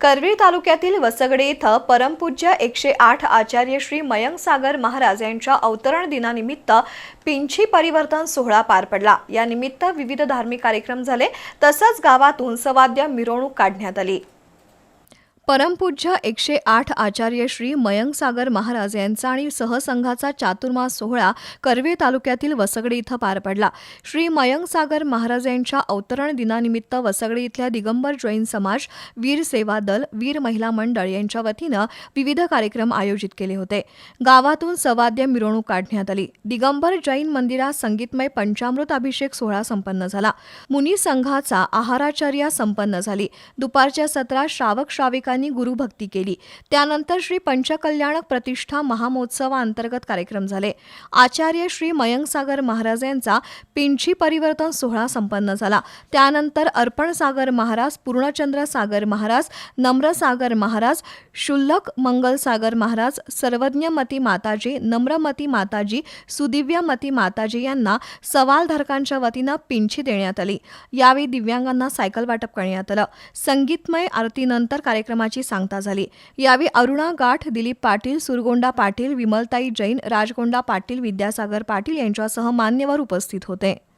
करवीर तालुक्यातील वसगडे इथं परमपूज्य एकशे आठ आचार्य श्री मयंक सागर महाराज यांच्या अवतरण दिनानिमित्त पिंची परिवर्तन सोहळा पार पडला. यानिमित्त विविध धार्मिक कार्यक्रम झाले. तसंच गावातून सवाद्य मिरवणूक काढण्यात आली. परमपूज्य एकशे आठ आचार्य श्री मयंक सागर महाराज यांचा आणि सहसंघाचा चातुर्मास सोहळा कर्वे तालुक्यातील वसगडी इथं पार पडला. श्री मयंक सागर महाराज यांच्या अवतरण दिनानिमित्त वसगडी इथल्या दिगंबर जैन समाज वीर सेवा दल वीर महिला मंडळ यांच्या वतीनं विविध कार्यक्रम आयोजित केले होते. गावातून सवाद्य मिरवणूक काढण्यात आली. दिगंबर जैन मंदिरात संगीतमय पंचामृत अभिषेक सोहळा संपन्न झाला. मुनी संघाचा आहाराचर्या संपन्न झाली. दुपारच्या सत्रात श्रावक श्राविकांनी गुरुभक्ती केली. त्यानंतर श्री पंचकल्याणक प्रतिष्ठा महामहोत्सवाअंतर्गत कार्यक्रम झाले. आचार्य श्री मयंक सागर महाराज यांचा पिंची परिवर्तन सोहळा संपन्न झाला. त्यानंतर अर्पण सागर महाराज पूर्णचंद्र सागर महाराज नम्रसागर महाराज शुल्लक मंगल सागर महाराज सर्वज्ञमती माताजी नम्रमती माताजी सुदिव्यमती माताजी यांना सवालधारकांच्या वतीनं पिंची देण्यात आली. यावेळी दिव्यांगांना सायकल वाटप करण्यात आलं. संगीतमय आरतीनंतर कार्यक्रमाची सांगता झाली. यावेळी अरुणा गाठ दिलीप पाटील सुरगोंडा पाटील विमलताई जैन राजगोंडा पाटील विद्यासागर पाटील यांच्यासह मान्यवर उपस्थित होते.